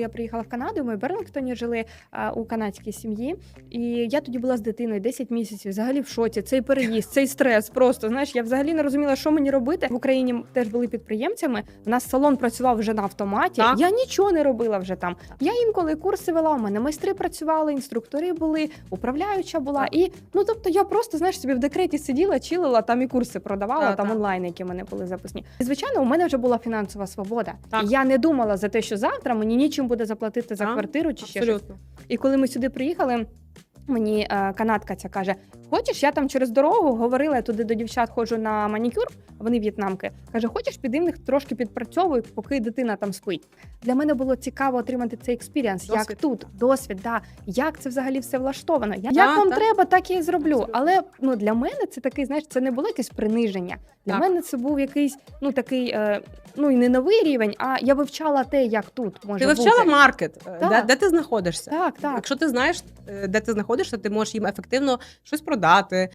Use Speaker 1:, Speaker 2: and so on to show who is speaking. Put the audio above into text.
Speaker 1: коли я приїхала в Канаду, ми в Берлінгтоні жили а, у канадській сім'ї. І я тоді була з дитиною 10 місяців, взагалі в шоці. Цей переїзд, цей стрес. Просто знаєш, я взагалі не розуміла, що мені робити. В Україні теж були підприємцями. У нас салон працював вже на автоматі.
Speaker 2: Так.
Speaker 1: Я нічого не робила вже там. Я інколи курси вела. У мене майстри працювали, інструктори були, управляюча була.
Speaker 2: Так.
Speaker 1: І ну тобто я просто знаєш собі в декреті сиділа, чилила там і курси продавала
Speaker 2: Так,
Speaker 1: там
Speaker 2: так.
Speaker 1: онлайн, які в мене були записні. І, звичайно, у мене вже була фінансова свобода.
Speaker 2: Так.
Speaker 1: І я не думала за те, що завтра мені нічим буде заплатити за квартиру чи ще щось. І коли ми сюди приїхали. Мені е, канадка ця каже: Хочеш, я там через дорогу говорила, я туди до дівчат ходжу на манікюр, вони в'єтнамки. Каже, хочеш, піди в них трошки підпрацьовуй, поки дитина там спить. Для мене було цікаво отримати цей експіріанс, як
Speaker 2: Досвід.
Speaker 1: тут, досвід, да, як це взагалі все влаштовано. Я,
Speaker 2: Да,
Speaker 1: як вам
Speaker 2: так.
Speaker 1: треба, так я і зроблю.
Speaker 2: Абсолютно.
Speaker 1: Але ну для мене це такий, знаєш, це не було якесь приниження. Для
Speaker 2: Так.
Speaker 1: мене це був якийсь, ну такий, е, ну і не новий рівень, а я вивчала те, як тут може
Speaker 2: Ти вивчала
Speaker 1: бути.
Speaker 2: маркет, е,
Speaker 1: Так.
Speaker 2: де, де ти знаходишся.
Speaker 1: Так, так.
Speaker 2: Якщо ти знаєш, е, де ти знаходишся, ти можеш їм ефективно щось продати,